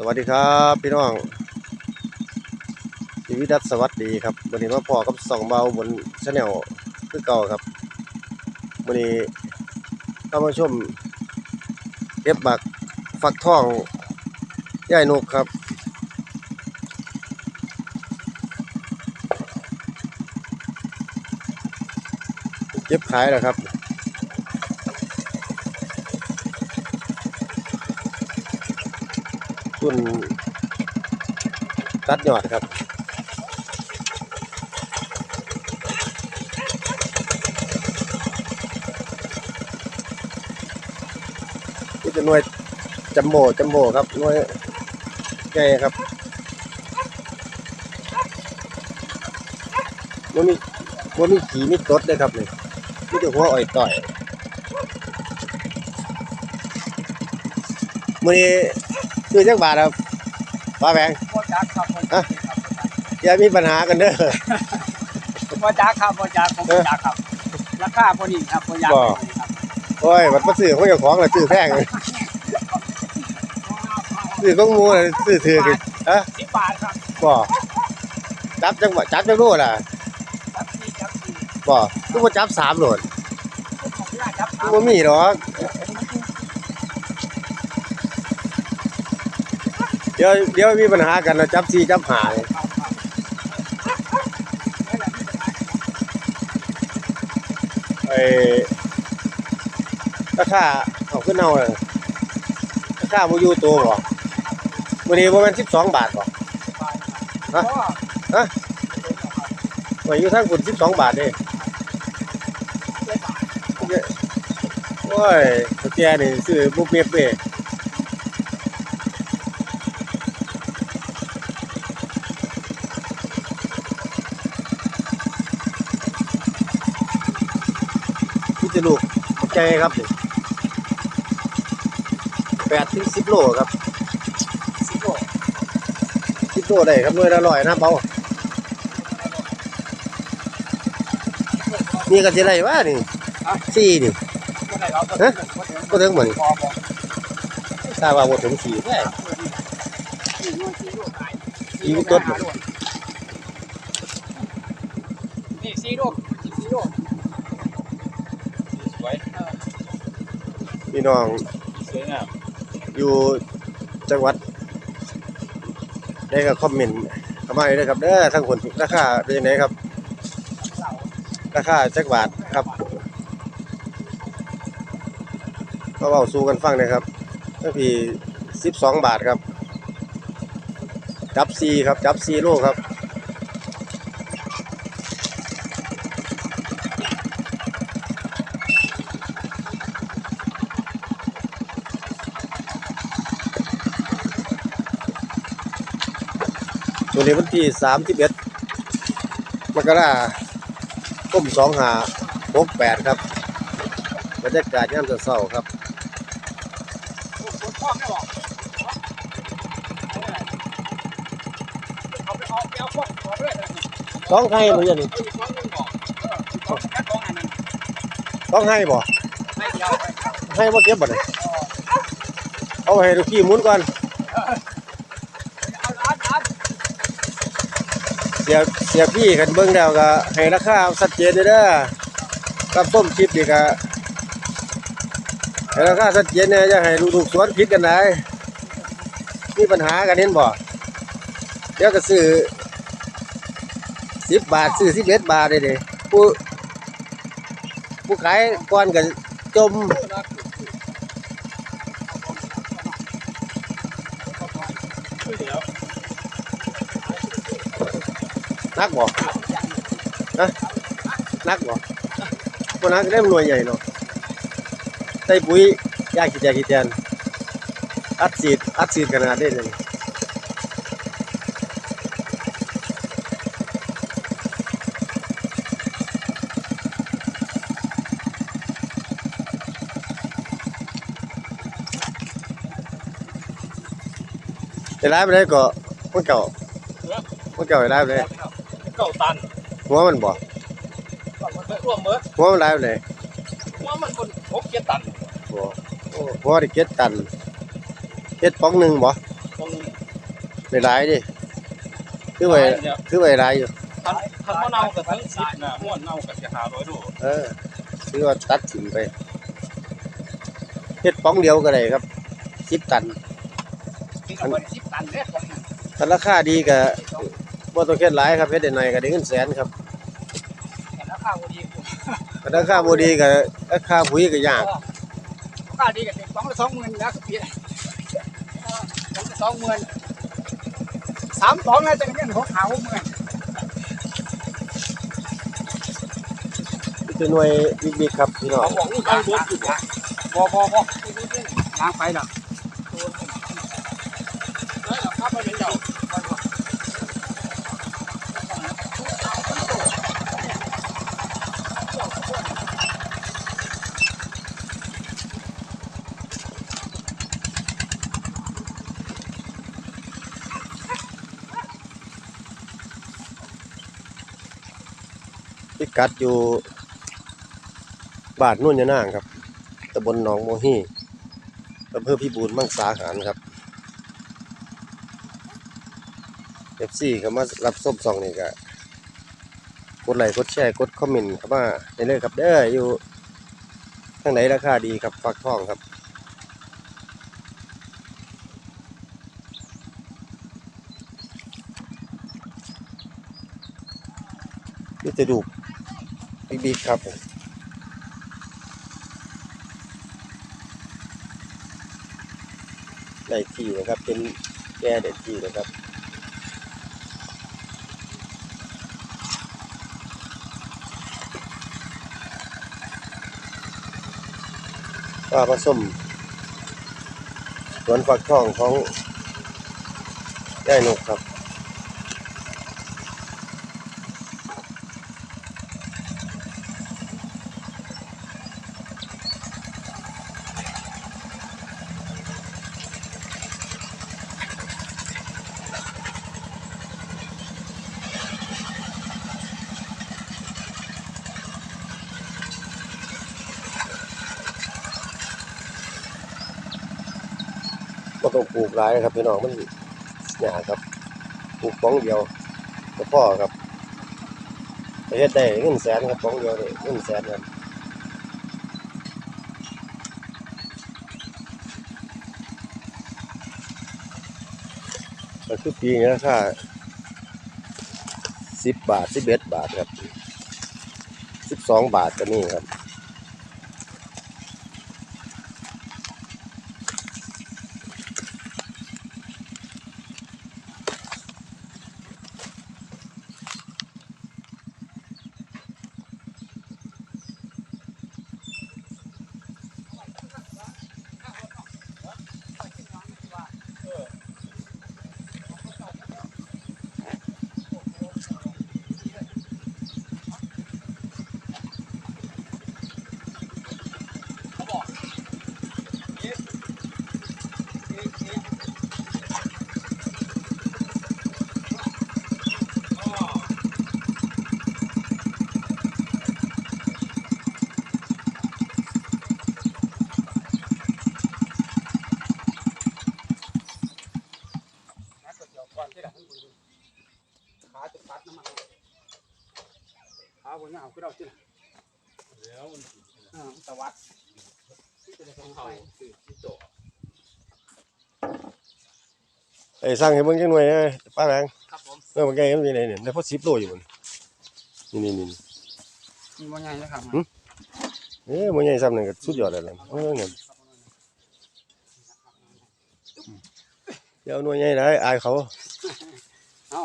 สวัสดีครับพี่น้องชีวิตดัสสวัสดีครับวันนี้มาพอกับสองเบาบนชาแนลคือเก่าครับวันนี้เข้ามาชมเก็บบักฟักทองย่ายนกครับเก็บขายแล้วครับ ตุนตัดยอดครับนี่จะหน่วยจัมโบจัมโบครับหน่วยใหญ่ครับมันมีมันมีขีมีตดเลยครับนี่มีแต่หัวอ่อยต่อยมือ ซื้อจักบาทครับป้าแบงพ่อจักครับพ่อจักครับอย่ามีปัญหากันเด้อพ่อจักครับพ่อจักผมพ่อจักครับ ราคาพอดีครับพ่อจักบ่ครับโอ้ยมันมาซื้อของเจ้าของแล้วซื้อแพงเลยซื้อของหมูน่ะซื้อถือกันฮะสิบบาทครับบ่จับจังหวะจับจังโลล่ะจับสี่จับสี่บ่คือบ่จับสามโหลดผมขออนุญาตจับคือบ่มีหรอก เดี๋ยวเดี๋ยวมีปัญหากันนะจับสี่จับหาเลยไอ้ราคาเอาขึ้นเอาเลยราคาบ่อยู่ตัวบ่มื้อนี้บ่แม่น12บสองบาทบ่ฮะว่าอยู่ทางคุณ12บาทเด้โอ้ยเขาแกนี่ซื้อบุกเม็ดเว้ยพี่จะลูก ใจครับนี่8ถึง10โลครับสิบโล10โลได้ครับหน่วยละร้อยนะเบานี่ก็สิได้ว่านี่สี่นี่ก็ได้เราฮะก็ถึงหมดนี่พอบอกทราบว่าบ่ถึงสี่ได้สี่โลสี่โลขายสี่ลูกต้น นี่สี่โลสี่โล สวย พี่น้องสวยงามอยู่จังหวัด ได้ก็คอมเมนต์เข้ามาเลยนะครับเด้อทั้งคนราคาเป็นยังไงครับเสาราคาจักบาทครับก็เว้าสู้กันฟังนะครับก็พี่12บาทครับ จับซีครับ จับซีโลครับ วนี้วันที่31มกราคม2568ครับบรรยากาศยามเช้าๆครับคนพ่อไม่บอกเอาไปเอาไปเอาพวกเอาไปเลยสองให้บ่ยันนี่เอาอีกสองหนึ่งบอกเออเอาแค่สองอันนั้นต้องให้บ่ไม่เดียวให้บ่เก็บบ่นี่เอาให้ลูกพี่หมุนก่อน เอาอันอัน เสียเสียพี่กันเบิ่งแล้วก็ให้ราคาชัดเจนเด้อกับส้มชิปนี่ก็ให้ราคาชัดเจนเนี่ยอย่าให้ลูกสวนผิดกันได้มีปัญหากันเห็นบ่เดี๋ยวก็ซื้อ10บบาทซื้อ11บาทได้เด้ผู้ผู้ขายก่อนก็จม นักบ่ฮะนักบ่บ่นักได้มันหน่วยใหญ่เนาะใส่ปุ๋ยยาขี้แจขี้แตนอัดฉีดอัดฉีดขนาดนี้เลยจะได้ไปได้ก็มันเก่ามันเก่าจะได้ไปได้ เก้าตันหัวมันบ่ร่วมเบิดหัวมันได้ไปได้ว่ามันคนหกเจ็ดตันบ่โอ้หัวได้เก็ดตันเก็ดป้องหนึ่งบ่ตรงไม่หลายดิคือไว้คือไว้หลายอยู่ทันทันมะนาวกับทั้งสิบนะม้วนเน่ากับจะหาร้อยโลเออคือว่าตัดถิ่มไปเฮ็ดป้องเดียวก็ได้ครับ10ตันที่เราเป็นสิบตันเล็กของมัน ถ้าราคาดีก็ บ่ต้องเฮ็ดหลายครับเฮ็ดได้น้อยก็ได้เงินแสนครับแต่ราคาดีกว่าถ้าราคาบ่ดีก็ราคาปุ๋ยก็ยากราคาดีกับเด็กสองละสองหมื่นแล้วก็เปลี่ยนสองละสองหมื่นสามสองแล้วจะเงินหกหาหกหมื่นนี่คือหน่วยบิ๊กๆครับพี่น้องเขาบอกลูกยางรถอยู่บ่บ่บ่ยางไปหรอได้หรอครับไม่เป็นเจ้า กัดอยู่บ้านนุ่นยะนางครับตำบลหนองโมฮีอำเภอพิบูลมังสาหารครับเอฟซีเขามารับส้มซองนี่ก็กดไลค์กดแชร์กดคอมเมนต์เข้ามาในเลยครับเด้ออยู่ทางไหนราคาดีครับฟักทองครับนี่จะดู บิ๊กๆครับผมได้ที่นะครับ เป็นแก่เด็ดที่นะครับว่าผสมสวนฝักทองของย่ายนกครับ ก็ต้องปลูกหลายครับพี่น้องมันยากครับปลูกป้องเดียวก็พ่อครับไปเฮ็ดได้เงินแสนครับป้องเดียวนี่เงินแสนครับก็คือปีนี้ราคาสิบบาทสิบเอ็ดบาทครับสิบสองบาทก็มีครับ นักเกี่ยวก่อนที่เราทั้งบุญขาจะปัดน้ำมันขาบนนี้เอาขึ้นเอาที่ไหน แล้วมัน อ่าตะวัดที่จะได้ ต้ ข อ อง ง เข้า ไป คือที่โต ไอ้สร้างให้เบิ่งจังหน่อยนะป้าแบงครับผมเออมันใหญ่มันมีอะไรเนี่ยได้พอ10โลอยู่มันนี่นี่นี่มีว่าไงนะครับเอ้ยมันใหญ่ซ้ำนั่นก็สุดยอดแล้วล่ะเออเนี่ยเดี๋ยวหน่วยใหญ่ได้อายเขาเอ้า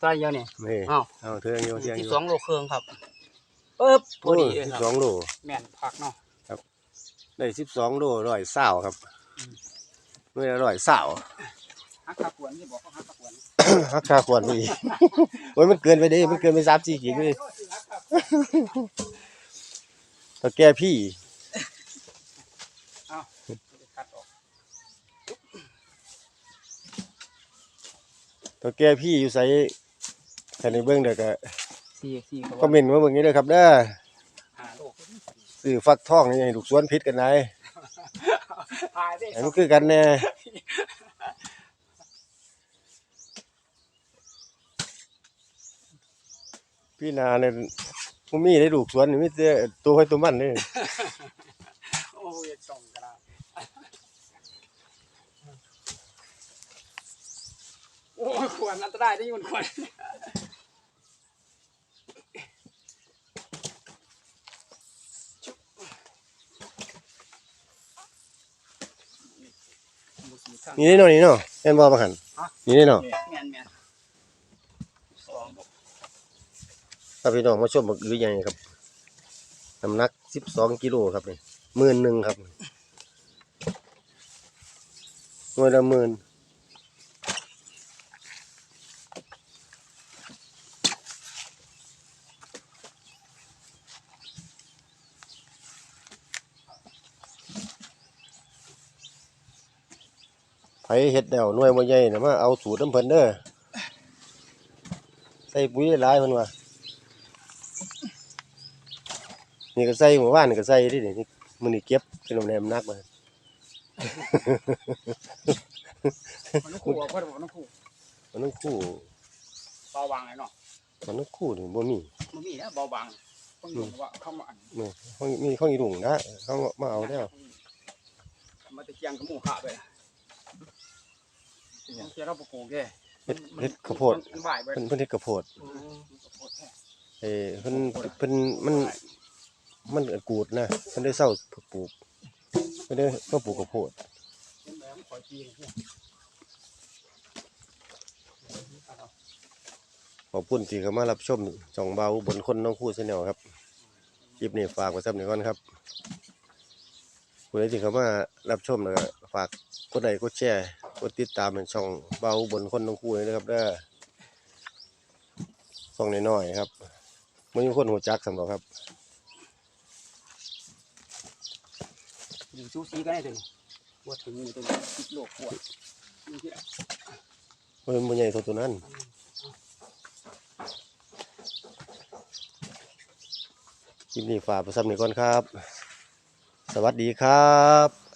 ตัวเดียวเนี่ยนี่อ้าวเอาเทืองอยู่เทืองอสิบยู่สองโลครึ่งครับปึ๊บพอดีเลยสิครับบสองโล แม่นผักเนาะได้สิบสองโลร้อยเศร้าครับ หน่วยละร้อยเศร้าฮักขาขวนที่บอกเขาฮักขาขวนหักค่าควรไปอีกโอ้ยมันเกินไปเดิมันเกินไปสามสี่ขีดเลยตะแกพี่คัดออกตะแกพี่อยู่ใส่แค่ในเบื้องเด็กก็สี่สี่เขาคอมเมนต์มาเบิ่งนี้เด้อครับเด้อหาโลกซื้อฟักทองนี่ให้ลูกสวนพิษกันได้ตายได้ ให้มันคือกันแน่พี่นาเนี่ยผมมีได้ลูกสวนมีแต่ตัวให้ตัวมันนี่โอ้ยส่งกระโอ้ขวานอันตรายได้ยินขวาน นี่ได้เนาะนี่เนาะแม่นบ่บักหันฮะนี่ได้เนาะแม่นแม่นสองถ้าพี่น้องมาชมบักอือใหญ่ครับน้ำหนัก12กิโลครับนี่หมื่นหนึ่งครับหน่วยละหมื่น เฮ็ดแล้วหน่วยบ่ใหญ่น่ะมาเอาสูตรน้ำเพิ่นเด้อใส่ปุ๋ยหลายๆเพิ่นว่านี่ก็ใส่หมู่บ้านนี่ก็ใส่ดินี่มื้อนี้เก็บเป็นโรงแรมนักมามันต้องคู่อะพ่อบอกมันต้องคู่มันต้องคู่เบาบางเลยเนาะมันต้องคู่นี่บ่มีมันมีนะเบาบางต้องอยู่ว่าเข้ามาอันนี่ห้องมีห้องอีดุงนะเขามาเอาแล้วมาตะเกียงกับหมูขาไป เจ้าเราปลูกแกเฮ็ดเฮ็ดข้าวโพดมันบ่ายไปเพิ่นเพิ่นเฮ็ดข้าวโพดข้าวโพดแท้เอ้เพิ่นเพิ่นมันมันกูดนะเพิ่นได้เศร้าปลูกเพิ่นได้มาปลูกข้าวโพดเป็นแบบขอจีนเนี่ยขอบคุณที่เข้ามารับชมช่องเบาบนคนน้องคู่แนลครับคลิปนี้ฝากไว้ซ้ำนี้ก่อนครับผู้ใดที่เข้ามารับชมแล้วก็ฝากกดไลค์กดแชร์ กดติดตามเป็นช่องเบาบนคนน้องคู่เลยนะครับเด้อช่องน้อยๆครับไม่มีคนหัวจักสำหรับครับอยู่ซูซีก็ได้ถึงว่าถึงอยู่ตรงติดโลกปวดนี่ที่เพิ่นบ่ใหญ่เท่าตัวนั้นคลิปนี้ฝากไปซ้ำนี้ก่อนครับ สวัสดีครับ